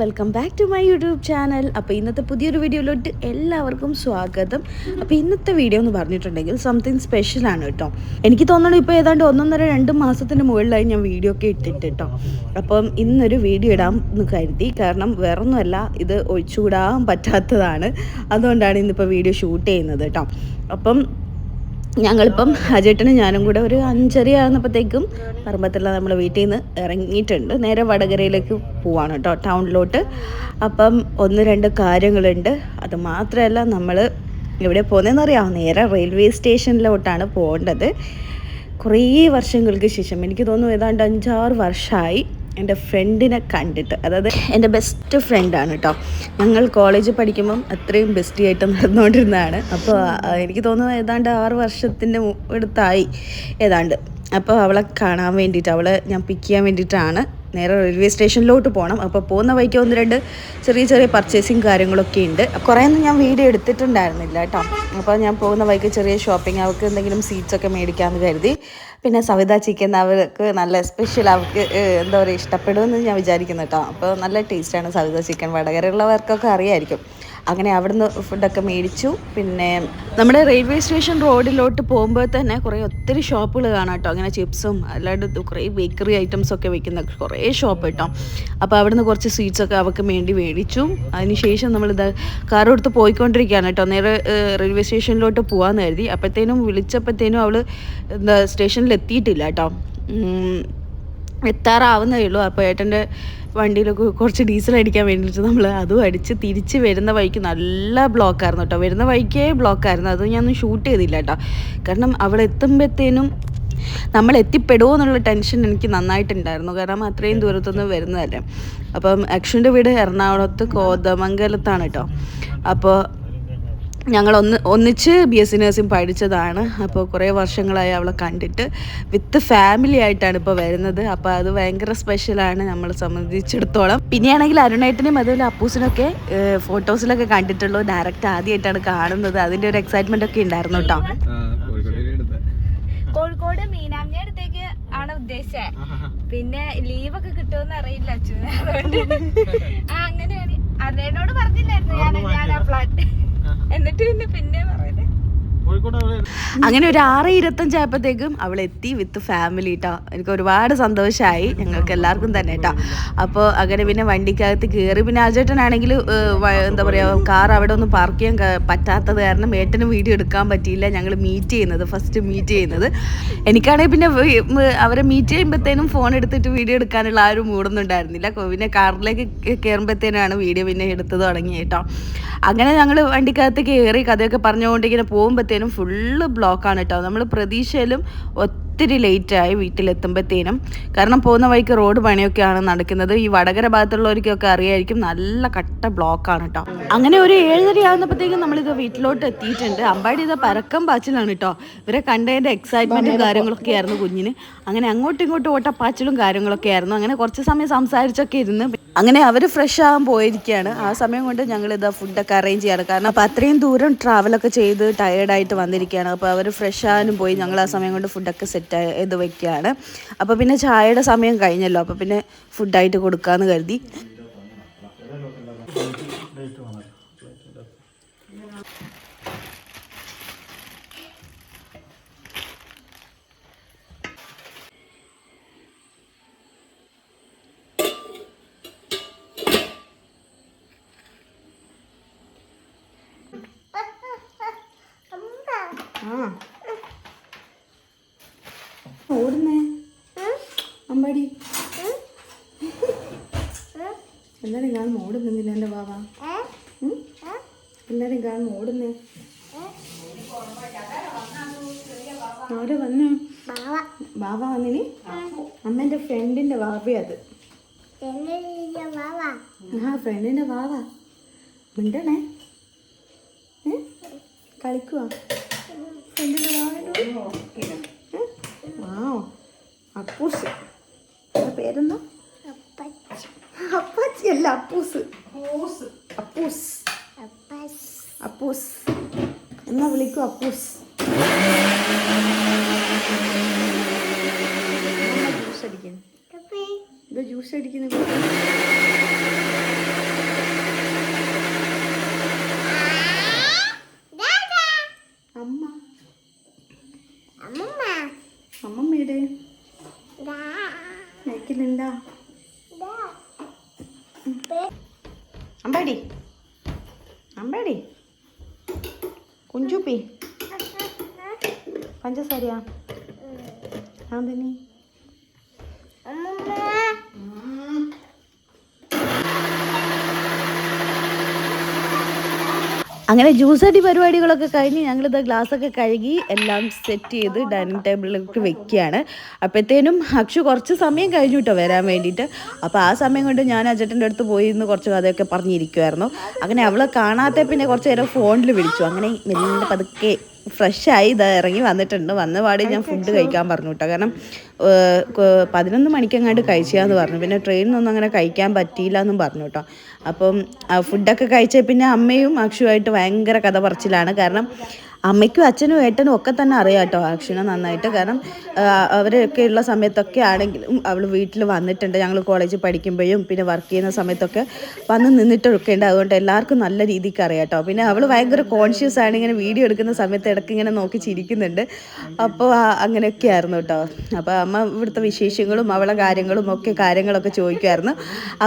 Welcome back to my YouTube channel അപ്പോൾ ഇന്നത്തെ പുതിയൊരു വീഡിയോയിലോട്ട് എല്ലാവർക്കും സ്വാഗതം. അപ്പോൾ ഇന്നത്തെ വീഡിയോ എന്ന് പറഞ്ഞിട്ടുണ്ടെങ്കിൽ സംതിങ് സ്പെഷ്യലാണ് കേട്ടോ. എനിക്ക് തോന്നണം ഇപ്പോൾ ഏതാണ്ട് ഒന്നൊന്നര രണ്ട് മാസത്തിന് മുകളിലായി ഞാൻ വീഡിയോ ഒക്കെ ഇട്ടിട്ട് കേട്ടോ. അപ്പം ഇന്നൊരു വീഡിയോ ഇടാം എന്ന് കരുതി. കാരണം വേറൊന്നുമല്ല ഇത് ഒഴിച്ചുകൂടാൻ പറ്റാത്തതാണ്. അതുകൊണ്ടാണ് ഇന്നിപ്പോൾ വീഡിയോ ഷൂട്ട് ചെയ്യുന്നത് കേട്ടോ. അപ്പം ഞങ്ങളിപ്പം അജേട്ടനും ഞാനും കൂടെ ഒരു അഞ്ചര ആകുന്നപ്പോഴത്തേക്കും പറമ്പത്തുള്ള നമ്മൾ വീട്ടിൽ നിന്ന് ഇറങ്ങിയിട്ടുണ്ട്. നേരെ വടകരയിലേക്ക് പോവാണ് കേട്ടോ ടൗണിലോട്ട്. അപ്പം ഒന്ന് രണ്ട് കാര്യങ്ങളുണ്ട്. അത് മാത്രമല്ല നമ്മൾ എവിടെ പോകുന്നതെന്ന് അറിയാം നേരെ റെയിൽവേ സ്റ്റേഷനിലോട്ടാണ് പോകേണ്ടത്. കുറേ വർഷങ്ങൾക്ക് ശേഷം എനിക്ക് തോന്നുന്നു ഏതാണ്ട് അഞ്ചാറ് വർഷമായി എന്റെ ഫ്രണ്ടിനെ കണ്ടിട്ട് അതായത് എന്റെ ബെസ്റ്റ് ഫ്രണ്ടാണ് കേട്ടോ ഞങ്ങൾ കോളേജിൽ പഠിക്കുമ്പം അത്രയും ബെസ്റ്റി ആയിട്ട് നടന്നുകൊണ്ടിരുന്നതാണ്. അപ്പോൾ എനിക്ക് തോന്നുന്നത് ഏതാണ്ട് ആറ് വർഷത്തിന്റെ അടുത്തായി ഏതാണ്ട്. അപ്പോൾ അവളെ കാണാൻ വേണ്ടിയിട്ട് അവളെ ഞാൻ പിക്ക് ചെയ്യാൻ വേണ്ടിയിട്ടാണ്. നേരെ റെയിൽവേ സ്റ്റേഷനിലോട്ട് പോകണം അപ്പോൾ പോകുന്ന വഴിക്ക് ഒന്ന് രണ്ട് ചെറിയ ചെറിയ പർച്ചേസിങ് കാര്യങ്ങളൊക്കെ ഉണ്ട്. കുറേയൊന്നും ഞാൻ വീഡിയോ എടുത്തിട്ടുണ്ടായിരുന്നില്ല കേട്ടോ. അപ്പോൾ ഞാൻ പോകുന്ന വഴിക്ക് ചെറിയ ഷോപ്പിംഗ് അവർക്ക് എന്തെങ്കിലും സീറ്റ്സ് ഒക്കെ മേടിക്കാമെന്ന് കരുതി. പിന്നെ സവിത ചിക്കൻ അവർക്ക് നല്ല സ്പെഷ്യൽ അവർക്ക് എന്താ പറയുക ഇഷ്ടപ്പെടുമെന്ന് ഞാൻ വിചാരിക്കുന്നു കേട്ടോ. അപ്പോൾ നല്ല ടേസ്റ്റാണ് സവിത ചിക്കൻ വടകരയുള്ളവർക്കൊക്കെ അറിയായിരിക്കും. അങ്ങനെ അവിടുന്ന് ഫുഡൊക്കെ മേടിച്ചു. പിന്നെ നമ്മുടെ റെയിൽവേ സ്റ്റേഷൻ റോഡിലോട്ട് പോകുമ്പോൾ തന്നെ കുറേ ഒത്തിരി ഷോപ്പുകൾ കാണാം കേട്ടോ അങ്ങനെ ചിപ്സും അല്ലാണ്ട് കുറേ ബേക്കറി ഐറ്റംസ് ഒക്കെ വെക്കുന്ന കുറേ ഷോപ്പ് കേട്ടോ അപ്പോൾ അവിടുന്ന് കുറച്ച് സ്വീറ്റ്സ് ഒക്കെ അവർക്ക് വേണ്ടി മേടിച്ചു. അതിനുശേഷം നമ്മളിത് കാർ എടുത്ത് പോയിക്കൊണ്ടിരിക്കുകയാണ് കേട്ടോ നേരെ റെയിൽവേ സ്റ്റേഷനിലോട്ട് പോകാമെന്ന് കരുതി. അപ്പോഴത്തേനും വിളിച്ചപ്പോഴത്തേനും അവൾ എന്താ സ്റ്റേഷനിൽ എത്തിയിട്ടില്ല കേട്ടോ എത്താറാവുന്നേ ഉള്ളൂ. അപ്പോൾ ഏട്ടന്റെ വണ്ടിയിലൊക്കെ കുറച്ച് ഡീസൽ അടിക്കാൻ വേണ്ടിയിട്ട് നമ്മൾ അതും അടിച്ച് തിരിച്ച് വരുന്ന വഴിക്ക് നല്ല ബ്ലോക്കായിരുന്നു കേട്ടോ വരുന്ന വഴിക്കേ ബ്ലോക്കായിരുന്നു അത് ഞാനൊന്നും ഷൂട്ട് ചെയ്തില്ല കേട്ടോ കാരണം അവിടെ എത്തുമ്പോഴത്തേനും നമ്മൾ എത്തിപ്പെടുമോ എന്നുള്ള ടെൻഷൻ എനിക്ക് നന്നായിട്ടുണ്ടായിരുന്നു. കാരണം അത്രയും ദൂരത്തൊന്നും വരുന്നതല്ലേ. അപ്പം അക്ഷുന്റെ വീട് എറണാകുളത്ത് കോതമംഗലത്താണ് കേട്ടോ അപ്പോൾ ഞങ്ങൾ ഒന്ന് ഒന്നിച്ച് ബി എസ് സി നഴ്സിംഗ് പഠിച്ചതാണ്. അപ്പോൾ കുറേ വർഷങ്ങളായി അവളെ കണ്ടിട്ട് വിത്ത് ഫാമിലി ആയിട്ടാണ് ഇപ്പോൾ വരുന്നത്. അപ്പോൾ അത് ഭയങ്കര സ്പെഷ്യലാണ് നമ്മളെ സംബന്ധിച്ചിടത്തോളം. പിന്നെയാണെങ്കിൽ അരുണേട്ടനെയും അതുപോലെ അപ്പൂസിനൊക്കെ ഫോട്ടോസിലൊക്കെ കണ്ടിട്ടുള്ളൂ. ഡയറക്റ്റ് ആദ്യമായിട്ടാണ് കാണുന്നത്. അതിന്റെ ഒരു എക്സൈറ്റ്മെന്റ് ഒക്കെ ഉണ്ടായിരുന്നു കേട്ടോ. കോഴിക്കോട് അടുത്തേക്ക് ആണ് ഉദ്ദേശിച്ചത് പിന്നെ ലീവൊക്കെ കിട്ടുമെന്ന് അറിയില്ല അച്ഛനോട് അതുകൊണ്ട് ആ അങ്ങനെയാണ്. അതിനോട് പറഞ്ഞില്ലായിരുന്നു. ഞാൻ ഞാൻ ആ പ്ലാൻ എന്നിട്ട് പിന്നെ പിന്നെ പറയുന്നത് അങ്ങനെ ഒരു ആറ് ഇരുപത്തഞ്ചായപ്പോഴത്തേക്കും അവൾ എത്തി വിത്ത് ഫാമിലി കേട്ടോ എനിക്ക് ഒരുപാട് സന്തോഷമായി ഞങ്ങൾക്ക് എല്ലാവർക്കും തന്നെ കേട്ടോ അപ്പോൾ അങ്ങനെ പിന്നെ വണ്ടിക്കകത്ത് കയറി പിന്നെ അജേട്ടനാണെങ്കിൽ എന്താ പറയുക കാർ അവിടെ ഒന്നും പാർക്ക് ചെയ്യാൻ പറ്റാത്തത് കാരണം ഏട്ടന് വീഡിയോ എടുക്കാൻ പറ്റിയില്ല. ഞങ്ങൾ മീറ്റ് ചെയ്യുന്നത് ഫസ്റ്റ് മീറ്റ് ചെയ്യുന്നത്. എനിക്കാണെങ്കിൽ പിന്നെ അവരെ മീറ്റ് ചെയ്യുമ്പോഴത്തേനും ഫോൺ എടുത്തിട്ട് വീഡിയോ എടുക്കാനുള്ള ആ ഒരു മൂടൊന്നും ഉണ്ടായിരുന്നില്ല പിന്നെ കാറിലേക്ക് കയറുമ്പോഴത്തേനാണ് വീഡിയോ പിന്നെ എടുത്തു തുടങ്ങിയേട്ടോ അങ്ങനെ ഞങ്ങൾ വണ്ടിക്കകത്ത് കയറി കഥയൊക്കെ പറഞ്ഞുകൊണ്ട് ഇങ്ങനെ പോകുമ്പോഴത്തേനും ഫുള്ള് ബ്ലോക്കാണ് കേട്ടോ നമ്മൾ പ്രതീക്ഷയിലും ഒത്തിരി ലേറ്റായി വീട്ടിലെത്തുമ്പോഴത്തേനും. കാരണം പോകുന്ന വഴിക്ക് റോഡ് പണിയൊക്കെയാണ് നടക്കുന്നത്. ഈ വടകര ഭാഗത്തുള്ളവർക്കൊക്കെ അറിയായിരിക്കും നല്ല കട്ട ബ്ലോക്കാണ് കേട്ടോ അങ്ങനെ ഒരു ഏഴര ആകുന്നപ്പോഴത്തേക്കും നമ്മളിത് വീട്ടിലോട്ട് എത്തിയിട്ടുണ്ട്. അമ്പാടി ഇത് പരക്കം പാച്ചിലാണ് കേട്ടോ ഇവരെ കണ്ടതിന്റെ എക്സൈറ്റ്മെന്റും കാര്യങ്ങളൊക്കെ ആയിരുന്നു കുഞ്ഞിന്. അങ്ങനെ അങ്ങോട്ടും ഇങ്ങോട്ടും ഓട്ടപ്പാച്ചിലും കാര്യങ്ങളൊക്കെ ആയിരുന്നു അങ്ങനെ കുറച്ച് സമയം സംസാരിച്ചൊക്കെ ഇരുന്ന് അങ്ങനെ അവർ ഫ്രഷ് ആകാൻ പോയിരിക്കുകയാണ് ആ സമയം കൊണ്ട് ഞങ്ങൾ ഇതാ ഫുഡൊക്കെ അറേഞ്ച് ചെയ്യാണ്. കാരണം അപ്പോൾ അത്രയും ദൂരം ട്രാവലൊക്കെ ചെയ്ത് ടയേർഡായിട്ട് വന്നിരിക്കുകയാണ് അപ്പോൾ അവർ ഫ്രഷ് ആകാനും പോയി. ഞങ്ങൾ ആ സമയം കൊണ്ട് ഫുഡൊക്കെ സെറ്റ് ചെയ്ത് വെക്കുകയാണ്. അപ്പോൾ പിന്നെ ചായയുടെ സമയം കഴിഞ്ഞല്ലോ. അപ്പോൾ പിന്നെ ഫുഡായിട്ട് കൊടുക്കാമെന്ന് കരുതി. ഓടുന്നേ. അമ്പാടി. എല്ലാരും കാണും ഓടുന്നില്ല എന്റെ ബാബ? എല്ലാരും കാണും ഓടുന്നേ. ആര് വന്നു? ബാബ വന്നിനി? അമ്മേന്റെ ഫ്രണ്ടിന്റെ ബാബയത് ആ ഫ്രണ്ടിന്റെ ബാബ മിണ്ടണേ? കളിക്കുവാ. അപ്പൂസ്. ആ പേരെന്താ? അപ്പാച്ചി. അല്ല അപ്പൂസ്. അപ്പൂസ്. അപ്പൂസ്. എന്നാ വിളിക്കൂ അപ്പൂസ്. ജ്യൂസ് അടിക്കുന്നു? ഇത് ജ്യൂസ് അടിക്കുന്നു അമ്മ അമ്മമ്മയുടെ അമ്പടി അമ്പാടി. അമ്പാടി. കുഞ്ചുപ്പി. പഞ്ചസാരയാ. അതിനി അങ്ങനെ ജ്യൂസ് അടി പരിപാടികളൊക്കെ കഴിഞ്ഞ് ഞങ്ങളിത് ഗ്ലാസ്സൊക്കെ കഴുകി എല്ലാം സെറ്റ് ചെയ്ത് ഡൈനിങ് ടേബിളിലേക്ക് വെക്കുകയാണ്. അപ്പോഴത്തേനും അക്ഷു കുറച്ച് സമയം കഴിഞ്ഞു കേട്ടോ വരാൻ വേണ്ടിയിട്ട്. അപ്പോൾ ആ സമയം കൊണ്ട് ഞാൻ അജട്ടന്റെ അടുത്ത് പോയി ഇന്ന് കുറച്ച് കഥയൊക്കെ പറഞ്ഞിരിക്കുമായിരുന്നു അങ്ങനെ അവളെ കാണാത്ത പിന്നെ കുറച്ച് നേരം ഫോണിൽ വിളിച്ചു. അങ്ങനെ മെല്ലെ പതുക്കെ ഫ്രഷായി ഇത് ഇറങ്ങി വന്നിട്ടുണ്ട്. വന്ന പാടെ ഞാൻ ഫുഡ് കഴിക്കാൻ പറഞ്ഞു കേട്ടോ. കാരണം പതിനൊന്ന് മണിക്കെങ്ങാണ്ട് കഴിച്ചാന്ന് പറഞ്ഞു. പിന്നെ ട്രെയിനിനൊന്നും അങ്ങനെ കഴിക്കാൻ പറ്റിയില്ല എന്നും പറഞ്ഞു കേട്ടോ. അപ്പം ഫുഡൊക്കെ കഴിച്ച പിന്നെ അമ്മയും അക്ഷുവായിട്ട് ഭയങ്കര കഥ പറച്ചിലാണ്. കാരണം അമ്മയ്ക്കും അച്ഛനും ഏട്ടനും ഒക്കെ തന്നെ അറിയാം കേട്ടോ അക്ഷുനെ നന്നായിട്ട്. കാരണം അവരൊക്കെ ഉള്ള സമയത്തൊക്കെ ആണെങ്കിലും അവൾ വീട്ടിൽ വന്നിട്ടുണ്ട്. ഞങ്ങൾ കോളേജിൽ പഠിക്കുമ്പോഴും പിന്നെ വർക്ക് ചെയ്യുന്ന സമയത്തൊക്കെ വന്ന് നിന്നിട്ടൊക്കെ ഉണ്ട്. അതുകൊണ്ട് എല്ലാവർക്കും നല്ല രീതിക്ക് അറിയാം കേട്ടോ. പിന്നെ അവൾ ഭയങ്കര കോൺഷ്യസ് ആണ്. ഇങ്ങനെ വീഡിയോ എടുക്കുന്ന സമയത്ത് ഇടയ്ക്ക് ഇങ്ങനെ നോക്കി ചിരിക്കുന്നുണ്ട്. അപ്പോൾ അങ്ങനെയൊക്കെ ആയിരുന്നു കേട്ടോ. അപ്പോൾ അമ്മ ഇവിടുത്തെ വിശേഷങ്ങളും അവളെ കാര്യങ്ങളും ഒക്കെ കാര്യങ്ങളൊക്കെ ചോദിക്കുമായിരുന്നു.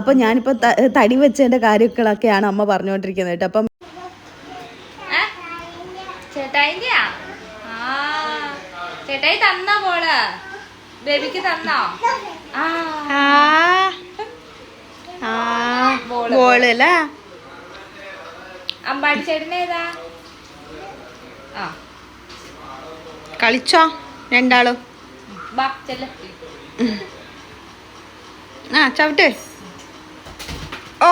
അപ്പോൾ ഞാനിപ്പോൾ തടി വെച്ചതിന്റെ കാര്യങ്ങളൊക്കെയാണ് അമ്മ പറഞ്ഞുകൊണ്ടിരിക്കുന്നത് കേട്ടോ. അപ്പം? ചേട്ടായിന്റെയാ? ആ ചേട്ടായി തന്നോ പോൾ ബേബിക്ക് തന്നോ? ആ. ബോളല്ല അമ്പാടി ചേട്ടനേതാ ആ. കളിച്ചോ രണ്ടാളും? ആ ചവിട്ട്. ഓ.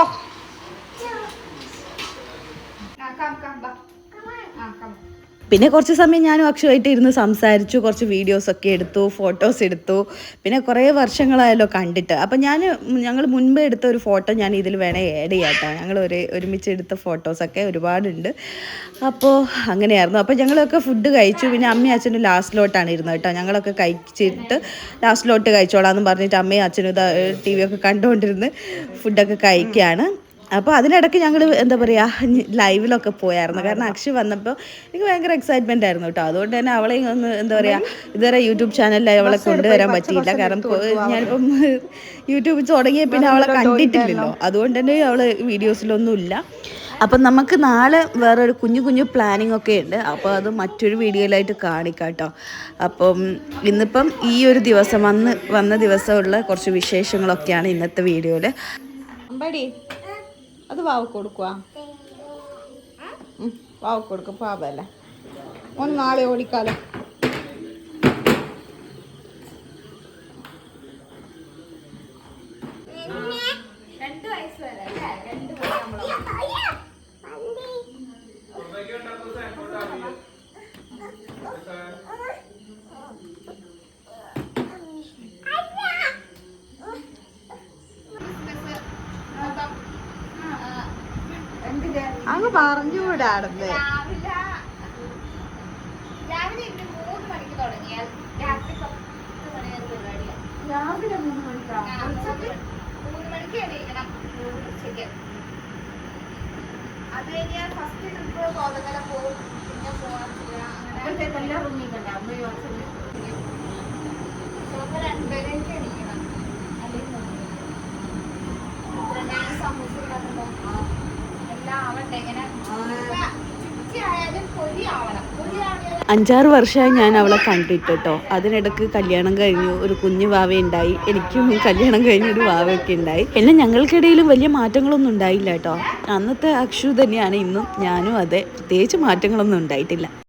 പിന്നെ കുറച്ച് സമയം ഞാനും അക്ഷയമായിട്ട് ഇരുന്ന് സംസാരിച്ചു കുറച്ച് വീഡിയോസ് ഒക്കെ എടുത്തു ഫോട്ടോസ് എടുത്തു. പിന്നെ കുറേ വർഷങ്ങളായല്ലോ കണ്ടിട്ട്. അപ്പം ഞാൻ ഞങ്ങൾ മുൻപേ എടുത്ത ഒരു ഫോട്ടോ ഞാൻ ഇതിൽ വേണേൽ ആഡ് കേട്ടോ ഞങ്ങൾ ഒരു ഒരുമിച്ച് എടുത്ത ഫോട്ടോസൊക്കെ ഒരുപാടുണ്ട്. അപ്പോൾ അങ്ങനെയായിരുന്നു. അപ്പോൾ ഞങ്ങളൊക്കെ ഫുഡ് കഴിച്ചു. പിന്നെ അമ്മയും അച്ഛനും ലാസ്റ്റിലോട്ടാണ് ഇരുന്നത് കേട്ടോ. ഞങ്ങളൊക്കെ കഴിച്ചിട്ട് ലാസ്റ്റിലോട്ട് കഴിച്ചോളാം എന്ന് പറഞ്ഞിട്ട് അമ്മയും അച്ഛനും ഇതാ ടി വി ഒക്കെ കണ്ടുകൊണ്ടിരുന്ന് ഫുഡൊക്കെ കഴിക്കുകയാണ് അപ്പോൾ അതിനിടയ്ക്ക് ഞങ്ങൾ എന്താ പറയുക ലൈവിലൊക്കെ പോയായിരുന്നു. കാരണം അക്ഷയ് വന്നപ്പോൾ എനിക്ക് ഭയങ്കര എക്സൈറ്റ്മെന്റ് ആയിരുന്നു കേട്ടോ. അതുകൊണ്ട് തന്നെ അവളെ ഒന്ന് എന്താ പറയുക ഇതുവരെ യൂട്യൂബ് ചാനലിൽ അവളെ കൊണ്ടുവരാൻ പറ്റിയില്ല. കാരണം ഞാനിപ്പം യൂട്യൂബ് തുടങ്ങിയ പിന്നെ അവളെ കണ്ടിട്ടില്ലല്ലോ. അതുകൊണ്ട് തന്നെ അവൾ വീഡിയോസിലൊന്നും ഇല്ല അപ്പം നമുക്ക് നാളെ വേറൊരു കുഞ്ഞു കുഞ്ഞു പ്ലാനിങ് ഒക്കെ ഉണ്ട്. അപ്പോൾ അത് മറ്റൊരു വീഡിയോയിലായിട്ട് കാണിക്കാം കേട്ടോ. അപ്പം ഇന്നിപ്പം ഈ ഒരു ദിവസം വന്ന് വന്ന ദിവസമുള്ള കുറച്ച് വിശേഷങ്ങളൊക്കെയാണ് ഇന്നത്തെ വീഡിയോയിൽ അമ്പാടി. അത് വാവക്ക് കൊടുക്കുക വാവക്ക് കൊടുക്കും പാവല്ലേ? ഒന്ന് നാളെ ഓടിക്കാലോ. മൂന്ന് മണിക്ക് ഉച്ചയ്ക്ക് അത് കഴിഞ്ഞാൽ ഫസ്റ്റ് ട്രിപ്പ് കോതകല പോകും പിന്നെ പോകണം അങ്ങനെ. ചിലപ്പോൾ അഞ്ചാറ് വർഷമായി ഞാൻ അവളെ കണ്ടിട്ട് കേട്ടോ അതിനിടക്ക് കല്യാണം കഴിഞ്ഞു. ഒരു കുഞ്ഞു വാവ ഉണ്ടായി എനിക്കും കല്യാണം കഴിഞ്ഞ ഒരു വാവയൊക്കെ ഉണ്ടായി. എന്നെ ഞങ്ങൾക്കിടയിലും വലിയ മാറ്റങ്ങളൊന്നും ഉണ്ടായില്ല കേട്ടോ. അന്നത്തെ അക്ഷു തന്നെയാണ് ഇന്നും ഞാനും അതെ. പ്രത്യേകിച്ച് മാറ്റങ്ങളൊന്നും ഉണ്ടായിട്ടില്ല.